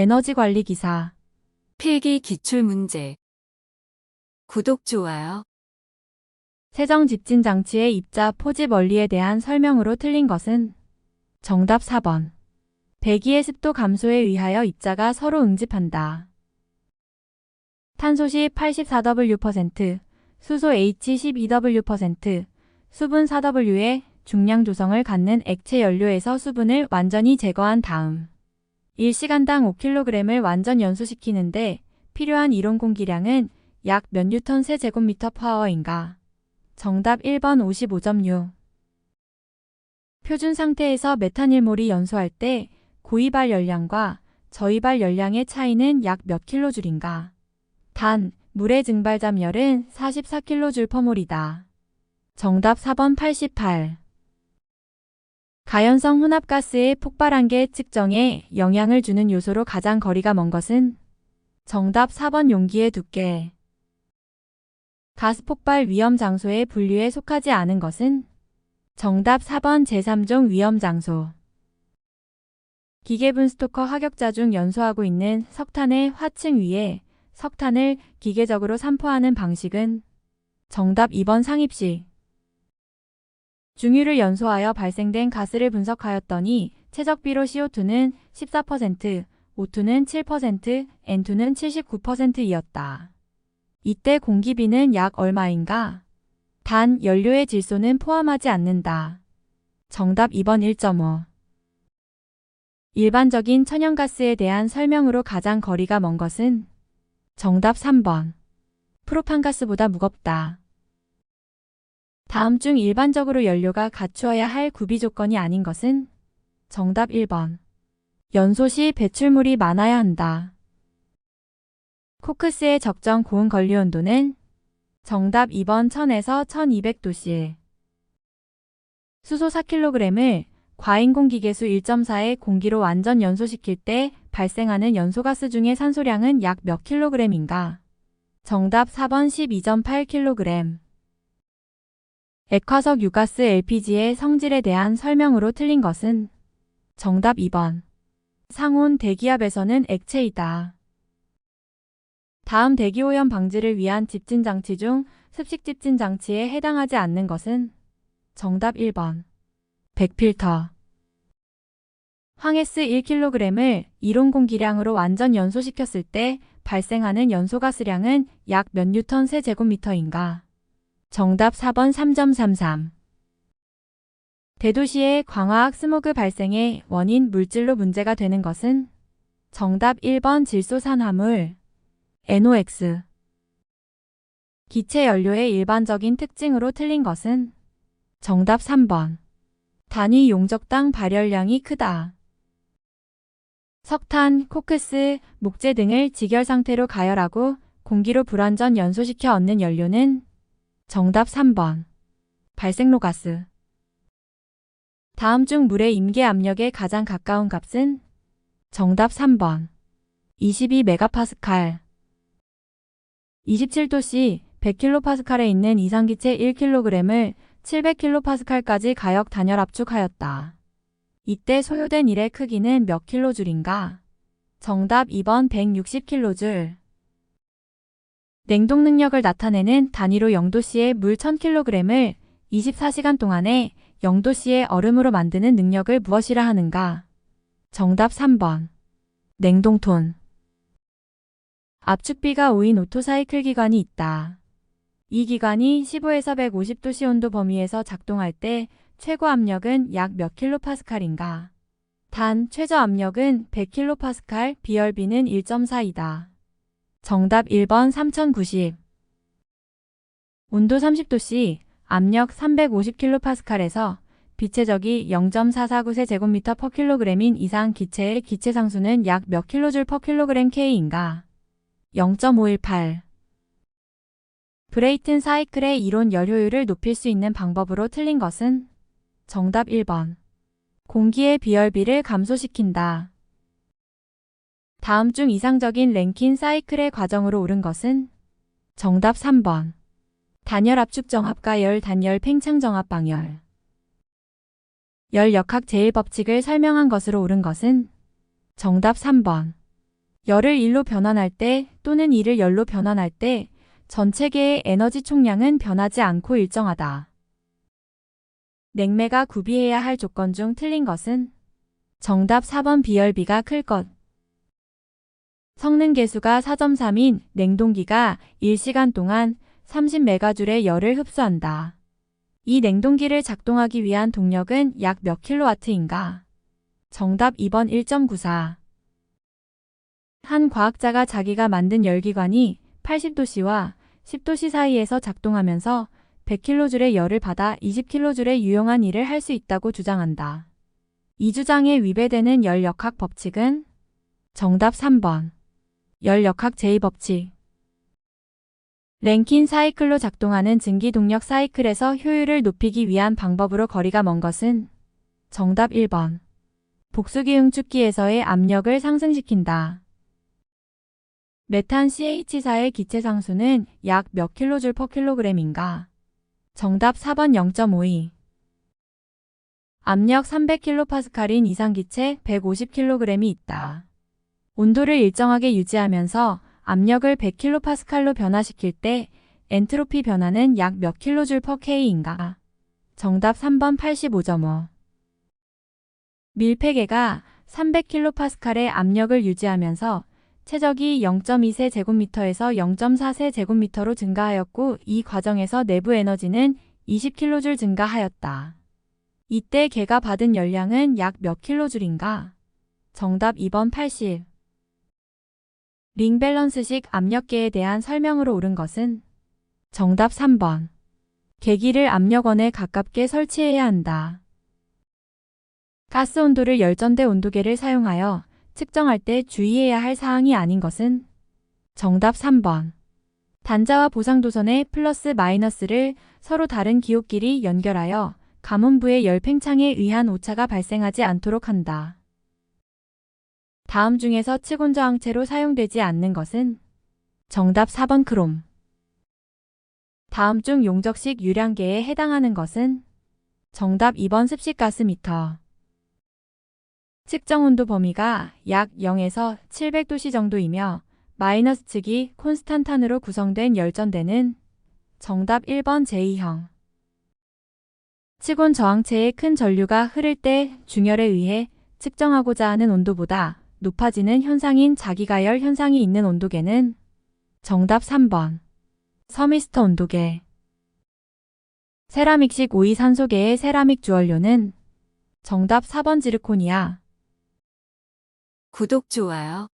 에너지 관리 기사. 필기 기출 문제. 구독, 좋아요. 세정 집진 장치의 입자 포집 원리에 대한 설명으로 틀린 것은 정답 4번. 배기의 습도 감소에 의하여 입자가 서로 응집한다. 탄소시 84W%, 수소 H 12W%, 수분 4W의 중량 조성을 갖는 액체 연료에서 수분을 완전히 제거한 다음 1시간당 5kg을 완전 연소시키는데 필요한 이론 공기량은 약 몇 뉴턴 세 제곱미터 파워인가? 정답 1번 55.6 표준 상태에서 메탄일몰이 연소할 때 고이발 열량과 저이발 열량의 차이는 약 몇 킬로줄인가? 단, 물의 증발잠열은 44킬로줄 퍼몰이다. 정답 4번 88 가연성 혼합가스의 폭발한계 측정에 영향을 주는 요소로 가장 거리가 먼 것은 정답 4번 용기의 두께. 가스 폭발 위험 장소의 분류에 속하지 않은 것은 정답 4번 제3종 위험 장소. 기계분 스토커 하격자 중 연소하고 있는 석탄의 화층 위에 석탄을 기계적으로 산포하는 방식은 정답 2번 상입식 중유를 연소하여 발생된 가스를 분석하였더니 최적비로 CO2는 14%, O2는 7%, N2는 79%이었다. 이때 공기비는 약 얼마인가? 단 연료의 질소는 포함하지 않는다. 정답 2번 1.5 일반적인 천연가스에 대한 설명으로 가장 거리가 먼 것은 정답 3번 프로판가스보다 무겁다. 다음 중 일반적으로 연료가 갖추어야 할 구비 조건이 아닌 것은 정답 1번 연소 시 배출물이 많아야 한다. 코크스의 적정 고온 건류 온도는 정답 2번 1000에서 1200도씨. 수소 4kg을 과인공기계수 1.4의 공기로 완전 연소시킬 때 발생하는 연소가스 중의 산소량은 약 몇 킬로그램인가? 정답 4번 12.8kg. 액화석 유가스 LPG의 성질에 대한 설명으로 틀린 것은 정답 2번. 상온 대기압에서는 액체이다. 다음 대기오염 방지를 위한 집진 장치 중 습식 집진 장치에 해당하지 않는 것은 정답 1번. 백필터. 황해스 1kg을 이론 공기량으로 완전 연소시켰을 때 발생하는 연소가스량은 약 몇 뉴턴 세 제곱미터인가? 정답 4번 3.33. 대도시의 광화학 스모그 발생의 원인 물질로 문제가 되는 것은 정답 1번 질소산화물 NOx. 기체 연료의 일반적인 특징으로 틀린 것은 정답 3번. 단위 용적당 발열량이 크다. 석탄, 코크스, 목재 등을 직열 상태로 가열하고 공기로 불완전 연소시켜 얻는 연료는 정답 3번. 발생로 가스. 다음 중 물의 임계 압력에 가장 가까운 값은 정답 3번. 22메가파스칼. 27도씨 100kPa에 있는 이상기체 1kg을 700kPa까지 가역 단열 압축하였다. 이때 소요된 일의 크기는 몇 킬로줄인가? 정답 2번 160kJ. 냉동 능력을 나타내는 단위로 0도씨의 물 1000kg을 24시간 동안에 0도씨의 얼음으로 만드는 능력을 무엇이라 하는가? 정답 3번. 냉동톤. 압축비가 5인 오토사이클 기관이 있다. 이 기관이 15에서 150도씨 온도 범위에서 작동할 때 최고 압력은 약 몇 킬로파스칼인가? 단 최저 압력은 100킬로파스칼, 비열비는 1.4이다. 정답 1번 3090. 온도 30도씨, 압력 350킬로파스칼에서 비체적이 0.449세 제곱미터 퍼 킬로그램인 이상 기체의 기체 상수는 약 몇 킬로줄 퍼 킬로그램 K인가? 0.518. 브레이튼 사이클의 이론 열효율을 높일 수 있는 방법으로 틀린 것은 정답 1번. 공기의 비열비를 감소시킨다. 다음 중 이상적인 랭킨 사이클의 과정으로 옳은 것은 정답 3번. 단열 압축 정합과 열 단열 팽창 정합 방열. 열 역학 제일 법칙을 설명한 것으로 옳은 것은 정답 3번. 열을 1로 변환할 때 또는 2를 열로 변환할 때 전체계의 에너지 총량은 변하지 않고 일정하다. 냉매가 구비해야 할 조건 중 틀린 것은 정답 4번 비열비가 클 것. 성능 계수가 4.3인 냉동기가 1시간 동안 30메가줄의 열을 흡수한다. 이 냉동기를 작동하기 위한 동력은 약 몇 킬로와트인가? 정답 2번 1.94. 한 과학자가 자기가 만든 열기관이 80도씨와 10도씨 사이에서 작동하면서 100kJ의 열을 받아 20kJ의 유용한 일을 할 수 있다고 주장한다. 이 주장에 위배되는 열역학 법칙은 정답 3번. 열역학 제2법칙. 랭킨 사이클로 작동하는 증기동력 사이클에서 효율을 높이기 위한 방법으로 거리가 먼 것은 정답 1번. 복수기 응축기에서의 압력을 상승시킨다. 메탄 CH4의 기체 상수는 약 몇 킬로줄 퍼 킬로그램인가? 정답 4번 0.52. 압력 300kPa인 이상 기체 150kg이 있다. 온도를 일정하게 유지하면서 압력을 100kPa로 변화시킬 때 엔트로피 변화는 약 몇 킬로줄 퍼 K인가? 정답 3번 85.5. 밀폐계가 300kPa의 압력을 유지하면서 최적이 0.2세 제곱미터에서 0.4세 제곱미터로 증가하였고 이 과정에서 내부 에너지는 20kJ 증가하였다. 이때 개가 받은 열량은 약 몇 킬로줄인가? 정답 2번 80. 링 밸런스식 압력계에 대한 설명으로 옳은 것은 정답 3번. 계기를 압력원에 가깝게 설치해야 한다. 가스 온도를 열전대 온도계를 사용하여 측정할 때 주의해야 할 사항이 아닌 것은 정답 3번. 단자와 보상도선의 플러스 마이너스를 서로 다른 기호끼리 연결하여 가문부의 열팽창에 의한 오차가 발생하지 않도록 한다. 다음 중에서 측온 저항체로 사용되지 않는 것은 정답 4번 크롬. 다음 중 용적식 유량계에 해당하는 것은 정답 2번 습식가스미터. 측정 온도 범위가 약 0에서 700도씨 정도이며 마이너스 측이 콘스탄탄으로 구성된 열전대는 정답 1번 제2형. 측온 저항체에 큰 전류가 흐를 때 중열에 의해 측정하고자 하는 온도보다 높아지는 현상인 자기가열 현상이 있는 온도계는 정답 3번. 서미스터 온도계. 세라믹식 오이산소계의 세라믹 주원료는 정답 4번 지르코니아. 구독, 좋아요.